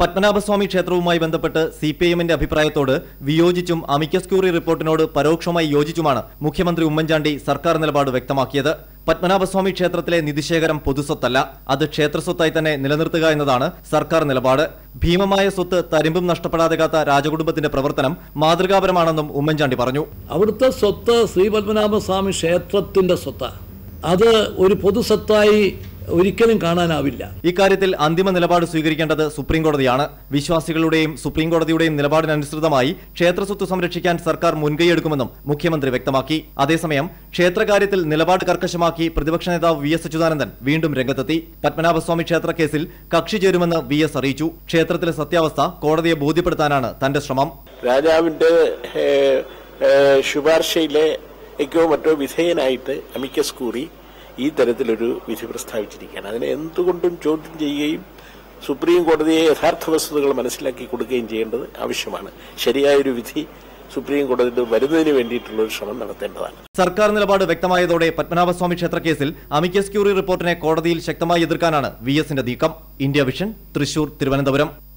പത്മനാഭസ്വാമി ക്ഷേത്രവുമായി ബന്ധപ്പെട്ട് C P എമ്മിന്റെ അഭിപ്രായത്തോട് വിയോജിച്ചും അമിക്കസ് ക്യൂറി റിപ്പോർട്ടിനോട് പരോക്ഷമായി യോജിച്ചുമാണ് മുഖ്യമന്ത്രി ഉമ്മൻചാണ്ടി സർക്കാർ നിലപാട് വ്യക്തമാക്കിയത്. പത്മനാഭസ്വാമി ക്ഷേത്രത്തിലെ നിധിശേഖരം പൊതുസ്വത്തല്ല അത് ക്ഷേത്രസ്വത്തായി തന്നെ നിലനിർത്തുക എന്നതാണ് സർക്കാർ നിലപാട്. ഭീമമായ സ്വത്ത് തരിമ്പും നഷ്ടപ്പെടാതെ കാത്ത രാജകുടുംബത്തിന്റെ പ്രവർത്തനം മാതൃകാപരമാണെന്നും ഉമ്മൻചാണ്ടി പറഞ്ഞു. അവിടുത്തെ സ്വത്ത് ശ്രീ പത്മനാഭസ്വാമി ക്ഷേത്രത്തിന്റെ സ്വത്താണ് അത് ഒരു പൊതുസ്വത്തായി ഒരിക്കലും കാണാനാവില്ല. ഇക്കാര്യത്തിൽ അന്തിമ നിലപാട് സ്വീകരിക്കേണ്ടത് സുപ്രീം കോടതിയാണ് വിശ്വാസികളുടെയും സുപ്രീം കോടതിയുടെയും നിലപാടിനനുസൃതമായി ക്ഷേത്രസ്വത്ത് സംരക്ഷിക്കാൻ സർക്കാർ മുൻകൈയെടുക്കുമെന്നും മുഖ്യമന്ത്രി വ്യക്തമാക്കി. അതേസമയം ക്ഷേത്രകാര്യത്തിൽ നിലപാട് കർക്കശമാക്കി പ്രതിപക്ഷ നേതാവ് വി എസ് അച്യുതാനന്ദൻ വീണ്ടും രംഗത്തെത്തി. പത്മനാഭസ്വാമി ക്ഷേത്ര കേസിൽ കക്ഷി ചേരുമെന്ന് വി എസ് അറിയിച്ചു. ക്ഷേത്രത്തിലെ സത്യാവസ്ഥ കോടതിയെ ബോധ്യപ്പെടുത്താനാണ് തന്റെ ശ്രമം. രാജാവിന്റെ ഏഹ്, ഏഹ്, ശുപാർശയിലെ എക്കോ മറ്റോ വിധേയനായിട്ട് അമിക്കസ് കൂറി ഈ തരത്തിലൊരു വിധി പ്രസ്താവിച്ചിരിക്കുകയാണ്. അതിനെ എന്തുകൊണ്ടും ചോദ്യം ചെയ്യുകയും സുപ്രീം കോടതിയെ യഥാർത്ഥ വസ്തുതകൾ മനസ്സിലാക്കി കൊടുക്കുകയും ചെയ്യേണ്ടത് ആവശ്യമാണ്. ശരിയായൊരു വിധി സുപ്രീം കോടതിയിൽ വരുന്നതിന് വേണ്ടിയിട്ടുള്ള ശ്രമം നടത്തേണ്ടതാണ്. സർക്കാർ നിലപാട് വ്യക്തമായതോടെ പത്മനാഭസ്വാമി ക്ഷേത്ര കേസിൽ അമിക്കസ് ക്യൂറി റിപ്പോർട്ടിനെ കോടതിയിൽ ശക്തമായി എതിർക്കാനാണ് വി എസിന്റെ നീക്കം. India vision Thrissur Thiruvananthapuram.